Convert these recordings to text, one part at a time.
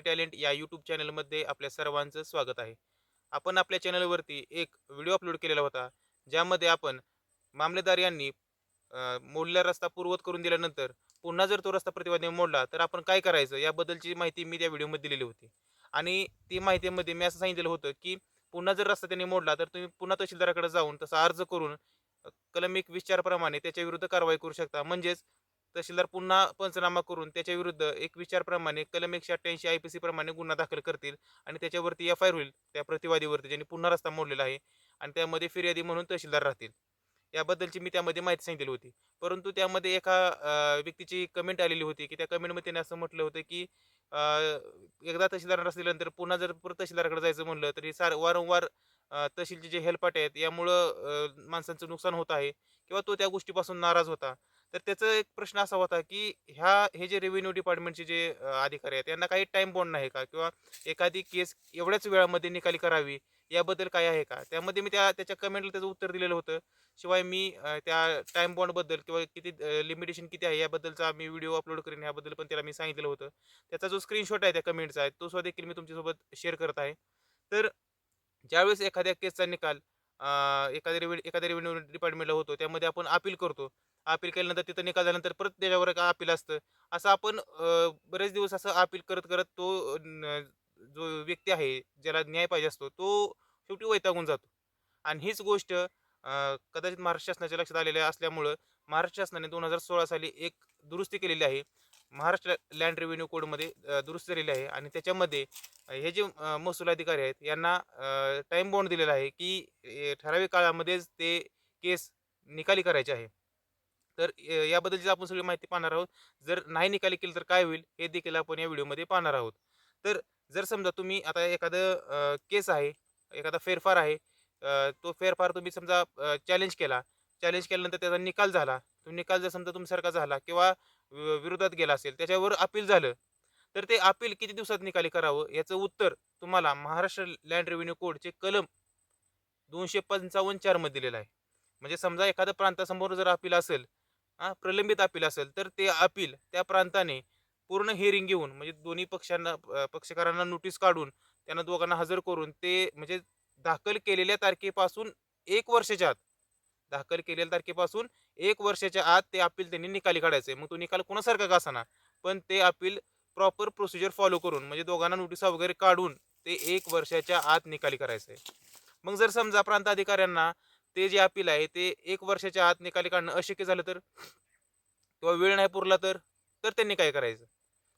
Multi talent या YouTube चॅनलमध्ये आपल्या सर्वांचं स्वागत आहे. आपण आपल्या चॅनलवरती एक व्हिडिओ अपलोड केलेला होता ज्यामध्ये आपण मामलेदार यांनी मोडलेला रस्ता पूर्वत करून दिल्यानंतर पुन्हा जर तो रस्ता प्रतिवादीने मोडला तर आपण काय करायचं? याबद्दलची माहिती मी त्या व्हिडिओमध्ये दिलेली होती. आणि ती माहितीमध्ये मी असं सांगितलेलं होतं की पुन्हा जर रस्ता त्यांनी मोडला तर तुम्ही पुन्हा तहसीलदाराकडे जाऊन तसा अर्ज करून कलम एक विचारप्रमाणे प्रमाणे त्याच्या विरुद्ध कारवाई करू शकता. म्हणजेच तहसीलदार पुन्हा पंचनामा करून त्याच्या विरुद्ध एक विचार प्रमाणे कलम एकशे अठ्ठ्याऐंशी आय पी सी प्रमाणे गुन्हा दाखल करतील आणि त्याच्यावरती एफ आय होईल त्या प्रतिवादीवरती ज्यांनी पुन्हा रस्ता मोडलेला आहे आणि त्यामध्ये फिर्यादी म्हणून तहसीलदार राहतील. याबद्दलची मी त्यामध्ये माहिती सांगितली होती. परंतु त्यामध्ये एका व्यक्तीची कमेंट आलेली होती की त्या कमेंटमध्ये त्याने असं म्हटलं होतं की एकदा तहसीलदार रस्ता दिल्यानंतर पुन्हा जर परत तहसीलदाराकडे जायचं म्हणलं तरी सार वारंवार तहसीलचे जे हेल्पाट आहेत यामुळं माणसांचं नुकसान होत आहे किंवा तो त्या गोष्टीपासून नाराज होता. तर त्याचा एक प्रश्न असा होता की ह्या हे जे रेव्हेन्यू डिपार्टमेंटचे जे अधिकारी आहेत यांना काही टाईम बॉन्ड नाही का? किंवा एखादी केस एवढ्याच वेळामध्ये निकाली करावी याबद्दल काय आहे का? त्यामध्ये मी त्या त्याच्या कमेंटला त्याचं उत्तर दिलेलं होतं. शिवाय मी त्या टाईम बॉन्डबद्दल किंवा किती लिमिटेशन किती आहे याबद्दलचा मी व्हिडिओ अपलोड करेन याबद्दल पण त्याला मी सांगितलेलं होतं. त्याचा जो स्क्रीनशॉट आहे त्या कमेंटचा आहे तो सुद्धा देखील मी तुमच्यासोबत शेअर करत आहे. तर ज्यावेळेस एखाद्या केसचा निकाल एखाद्या रेव्हे एखाद्या रेव्हेन्यू डिपार्टमेंटला होतो त्यामध्ये आपण अपील करतो अपील केल्यानंतर तिथं निकाल झाल्यानंतर परत त्याच्यावर एक अपील असतं. असं आपण बरेच दिवस असं अपील करत करत तो जो व्यक्ती आहे ज्याला न्याय पाहिजे असतो तो शेवटी वैतागून जातो. आणि हीच गोष्ट कदाचित महाराष्ट्र शासनाच्या लक्षात आलेल्या असल्यामुळं महाराष्ट्र शासनाने दोन हजार सोळा साली एक दुरुस्ती केलेली आहे. महाराष्ट्र लँड रेव्हेन्यू कोडमध्ये दुरुस्त दुरुस्ती झालेली आहे. आणि त्याच्यामध्ये हे जे महसूल अधिकारी आहेत यांना टाइम बॉन्ड दिलेला आहे की ठराविक काळामध्येच ते केस निकाली करायचे आहे. तर याबद्दलची आपण सगळी माहिती पाहणार आहोत. जर नाही निकाली केली तर काय होईल? हे देखील आपण या व्हिडिओमध्ये पाहणार आहोत. तर जर समजा तुम्ही आता एखादं केस आहे एखादा फेरफार आहे तो फेरफार तुम्ही समजा चॅलेंज केला. चॅलेंज केल्यानंतर त्याचा निकाल झाला. तो निकाल जर समजा तुमच्यासारखा झाला किंवा वि- विरोधात गेला असेल त्याच्यावर अपील झालं तर ते अपील किती दिवसात निकाली करावं? याचं उत्तर तुम्हाला महाराष्ट्र लँड रेव्हेन्यू कोडचे कलम दोनशे पंचावन्न चारमध्ये दिलेलं आहे. म्हणजे समजा एखाद्या प्रांतासमोर जर अपील असेल प्रलंबित अपील असेल तर ते अपील त्या प्रांताने पूर्ण हिअरिंग घेऊन म्हणजे दोन्ही पक्षांना पक्षकारांना नोटीस काढून त्यांना दोघांना हजर करून ते म्हणजे दाखल केलेल्या तारखेपासून एक वर्षाच्या आत दाखल केलेल्या तारखेपासून एक वर्षाच्या आत ते अपील त्यांनी निकाली काढायचे. मग तो निकाल कोणासारखा का असाना? पण ते अपील प्रॉपर प्रोसिजर फॉलो करून म्हणजे दोघांना नोटिसा वगैरे काढून ते एक वर्षाच्या आत निकाली करायचं. आहे मग जर समजा प्रांत अधिकाऱ्यांना ते जे अपील आहे ते एक वर्षाच्या आत निकाली काढणं अशक्य झालं तर? किंवा वेळ नाही पुरला तर? तर त्यांनी काय करायचं?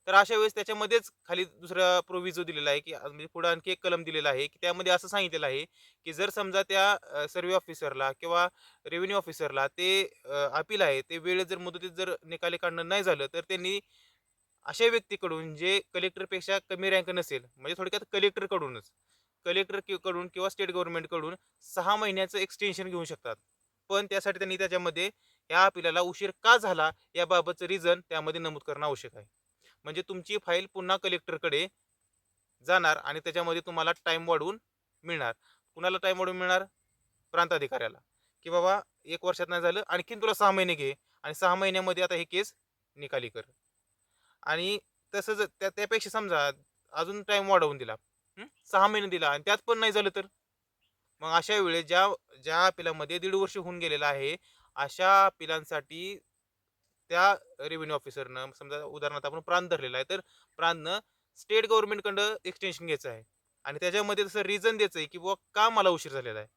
तर अशा वेळेस त्याच्यामध्येच खाली दुसरा प्रोव्हिजो दिलेला आहे की म्हणजे पुढे आणखी एक कलम दिलेला आहे की त्यामध्ये असं सांगितलेलं आहे की जर समजा त्या सर्व्हे ऑफिसरला किंवा रेव्हेन्यू ऑफिसरला ते अपील आहे ते वेळेत जर मुदतीत जर निकाली काढणं नाही झालं तर त्यांनी अशा व्यक्तीकडून जे कलेक्टरपेक्षा कमी रँक नसेल म्हणजे थोडक्यात कलेक्टरकडूनच कलेक्टरकडून किंवा स्टेट गव्हर्नमेंटकडून सहा महिन्याचं एक्सटेन्शन घेऊ शकतात. पण त्यासाठी त्यांनी त्याच्यामध्ये या अपिलाला उशीर का झाला याबाबतचं रिझन त्यामध्ये नमूद करणं आवश्यक आहे. म्हणजे तुमची फाईल पुन्हा कलेक्टरकडे जाणार आणि त्याच्यामध्ये तुम्हाला टाईम वाढवून मिळणार. कुणाला टाईम वाढवून मिळणार? प्रांताधिकाऱ्याला. की बाबा एक वर्षात नाही झालं आणखीन तुला सहा महिने घे आणि सहा महिन्यामध्ये आता हे केस निकाली कर. आणि तसंच त्या त्यापेक्षा समजा अजून टाईम वाढवून दिला. सहा महिने दिला आणि त्यात पण नाही झालं तर? मग अशा वेळेस ज्या ज्या पिलामध्ये दीड वर्ष होऊन गेलेलं आहे अशा पिलांसाठी त्या रेव्हेन्यू ऑफिसरनं समजा उदाहरणार्थ आपण प्रांत धरलेला आहे तर प्रांतनं स्टेट गव्हर्नमेंटकडं एक्सटेन्शन घ्यायचं आहे. आणि त्याच्यामध्ये तसं रिझन द्यायचं आहे की बुवा का मला उशीर झालेला आहे?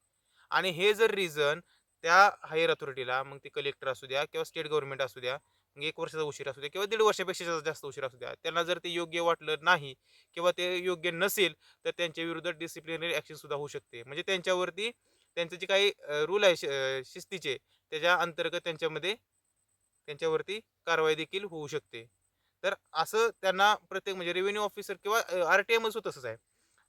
आणि हे जर रिझन त्या हायर अथॉरिटीला मग ते कलेक्टर असू द्या किंवा स्टेट गव्हर्नमेंट असू द्या एक वर्षाचा उशीर असू द्या किंवा दीड वर्षापेक्षा जास्त उशीर असू द्या. त्यांना जर ते योग्य वाटलं नाही किंवा ते योग्य नसेल तर त्यांच्या विरुद्ध डिसिप्लिनरी ॲक्शन सुद्धा होऊ शकते. म्हणजे त्यांच्यावरती त्यांचे जे काही रूल आहे शि- शिस्तीचे त्याच्या अंतर्गत त्यांच्यामध्ये त्यांच्यावरती कारवाई देखील होऊ शकते. तर असं त्यांना प्रत्येक म्हणजे रेव्हेन्यू ऑफिसर किंवा आर टी आयमध्ये सुद्धा तसंच आहे.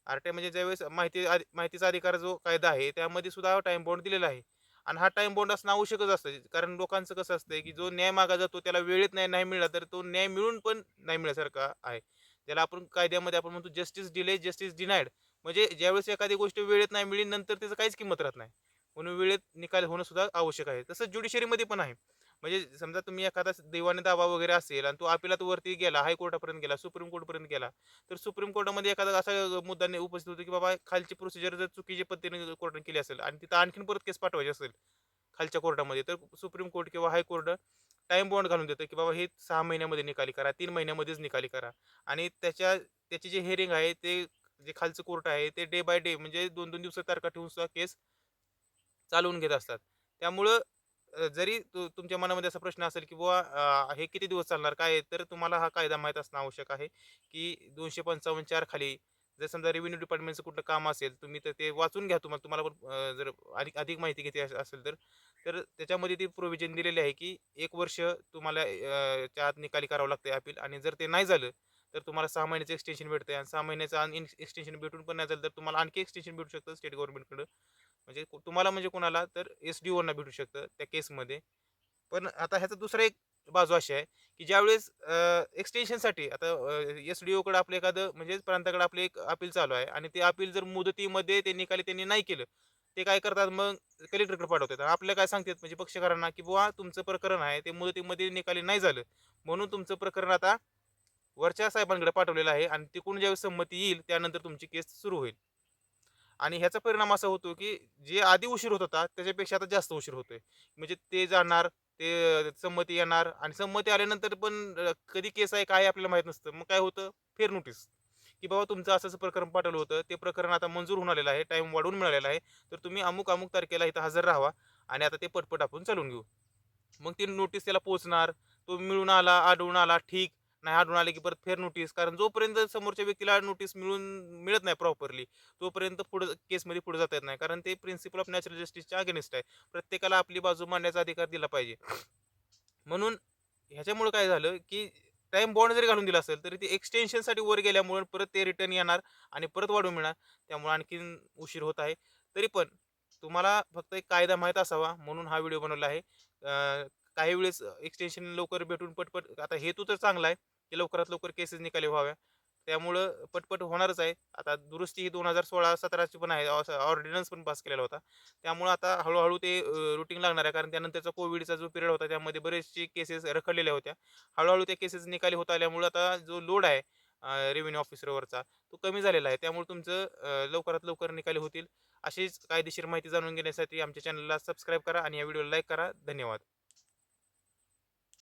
आर टी म्हणजे ज्यावेळेस माहिती माहितीचा अधिकार जो कायदा आहे त्यामध्ये सुद्धा टाइम बॉन्ड दिलेला आहे. आणि हा टाइम बोंड असणं आवश्यकच असतं. कारण लोकांचं कसं असतं की जो न्याय मागा जातो त्याला वेळेत नाही नाही मिळाला तर तो न्याय मिळून पण नाही मिळासारखा आहे. त्याला आपण कायद्यामध्ये आपण म्हणतो जस्टिस डिले जस्टिस डिनाईड म्हणजे ज्यावेळेस एखादी गोष्ट वेळेत नाही मिळेल नंतर त्याचं काहीच किंमत राहत नाही. म्हणून वेळेत निकाल होणं सुद्धा आवश्यक आहे. तसंच ज्युडिशरीमध्ये पण आहे. म्हणजे समजा तुम्ही एखादा देवाने दावा वगैरे असेल आणि तो अपिलात वरती गेला हायकोर्टापर्यंत गेला सुप्रीम कोर्टपर्यंत गेला तर सुप्रीम कोर्टामध्ये एखादा असा मुद्दा उपस्थित होतो की बाबा खालची प्रोसिजर जर चुकीच्या पद्धतीने कोर्टाने केली असेल आणि तिथं आणखीन परत केस पाठवायची असेल खालच्या कोर्टामध्ये तर सुप्रीम कोर्ट किंवा हायकोर्ट टाइम बॉन्ड घालून देतं की बाबा हे सहा महिन्यामध्ये निकाली करा तीन महिन्यामध्येच निकाली करा. आणि त्याच्या त्याची जे हेरिंग आहे ते जे खालचं कोर्ट आहे ते डे बाय डे म्हणजे दोन दोन दिवसात तारखा ठेवून सुद्धा केस चालवून घेत असतात. त्यामुळं जरी तुमच्या मनामध्ये असा प्रश्न असेल की बुवा हे किती दिवस चालणार काय तर तुम्हाला हा कायदा माहीत असणं आवश्यक आहे की दोनशे पंचावन्न चार खाली जर समजा रेव्हेन्यू डिपार्टमेंटचं कुठलं काम असेल तुम्ही तर ते वाचून घ्या तुम्हाला. तुम्हाला पण जर अधिक अधिक माहिती घेते असेल तर. तर त्याच्यामध्ये ती प्रोव्हिजन दिलेली आहे की एक वर्ष तुम्हाला च्या आत निकाली करावं लागतं अपील आणि जर ते नाही झालं तर तुम्हाला सहा महिन्याचं एक्सटेन्शन भेटतं आणि सहा महिन्याचं एक्सटेन्शन भेटून पण नाही झालं तर तुम्हाला आणखी एक्सटेन्शन भेटू शकतं स्टेट गव्हर्नमेंटकडं म्हणजे तुम्हाला म्हणजे कोणाला तर एस डी ओना भेटू शकतं त्या केसमध्ये पण आता ह्याचा दुसरा एक बाजू अशी आहे की ज्यावेळेस एक्सटेन्शनसाठी आता एस डी ओकडे आपलं एखादं म्हणजे प्रांताकडे आपलं एक अपील चालू आहे आणि ते अपील जर मुदतीमध्ये ते निकाली त्यांनी नाही केलं ते काय करतात मग कलेक्टरकडे पाठवतात. आपल्याला काय सांगतात म्हणजे पक्षकारांना की बुवा तुमचं प्रकरण आहे ते मुदतीमध्ये निकाली नाही झालं. म्हणून तुमचं प्रकरण आता वरच्या साहेबांकडे पाठवलेलं आहे आणि तिकडून ज्यावेळेस संमती येईल त्यानंतर तुमची केस सुरू होईल. आणि ह्याचा परिणाम असा होतो की जे आधी उशीर होत होता त्याच्यापेक्षा आता जास्त उशीर होतोय. म्हणजे ते जाणार ते संमती येणार आणि संमती आल्यानंतर पण कधी केस आहे काय आपल्याला माहीत नसतं. मग काय होतं? फेर नोटीस. की बाबा तुमचं असं असं प्रकरण पाठवलं होतं ते प्रकरण आता मंजूर होऊन आलेलं आहे टाईम वाढवून मिळालेला आहे. तर तुम्ही अमुक अमुक तारखेला इथं हजर राहावा आणि आता ते पटपट आपण चालून घेऊ. मग ती नोटीस त्याला पोहोचणार तो मिळून आला आढळून आला ठीक. नाही आढळून आले की परत फेर नोटीस कारण जोपर्यंत समोरच्या व्यक्तीला नोटीस मिळून मिळत नाही प्रॉपरली तोपर्यंत पुढे केसमध्ये पुढे जाता येत नाही. कारण ते प्रिन्सिपल ऑफ नॅचरल जस्टिसच्या अगेनिस्ट आहे. प्रत्येकाला आपली बाजू मांडण्याचा अधिकार दिला पाहिजे. म्हणून ह्याच्यामुळे काय झालं की टाइम बॉन्ड जरी घालून दिला असेल तरी ते एक्सटेन्शनसाठी वर गेल्यामुळे परत ते रिटर्न येणार आणि परत वाढवून मिळणार. त्यामुळे आणखीन उशीर होत आहे. तरी पण तुम्हाला फक्त एक कायदा माहीत असावा म्हणून हा व्हिडिओ बनवला आहे. काही वेळेस एक्सटेन्शन लवकर भेटून पटपट आता हेतू तर चांगला आहे की लवकरात लवकर केसेस निकाली व्हाव्या. त्यामुळं पटपट होणारच आहे. आता दुरुस्ती ही दोन हजार सोळा सतराची पण आहे ऑर्डिनन्स पण पास केलेला होता. त्यामुळं आता हळूहळू ते रुटीन लागणार आहे. कारण त्यानंतरचा कोविडचा जो पिरियड होता त्यामध्ये बरेचसे केसेस रखडलेल्या होत्या. हळूहळू त्या केसेस निकाली होत आल्यामुळं आता जो लोड आहे रेव्हेन्यू ऑफिसरवरचा तो कमी झालेला आहे. त्यामुळे तुमचं लवकरात लवकर निकाली होतील. अशीच कायदेशीर माहिती जाणून घेण्यासाठी आमच्या चॅनलला सबस्क्राईब करा आणि या व्हिडिओला लाईक करा. धन्यवाद.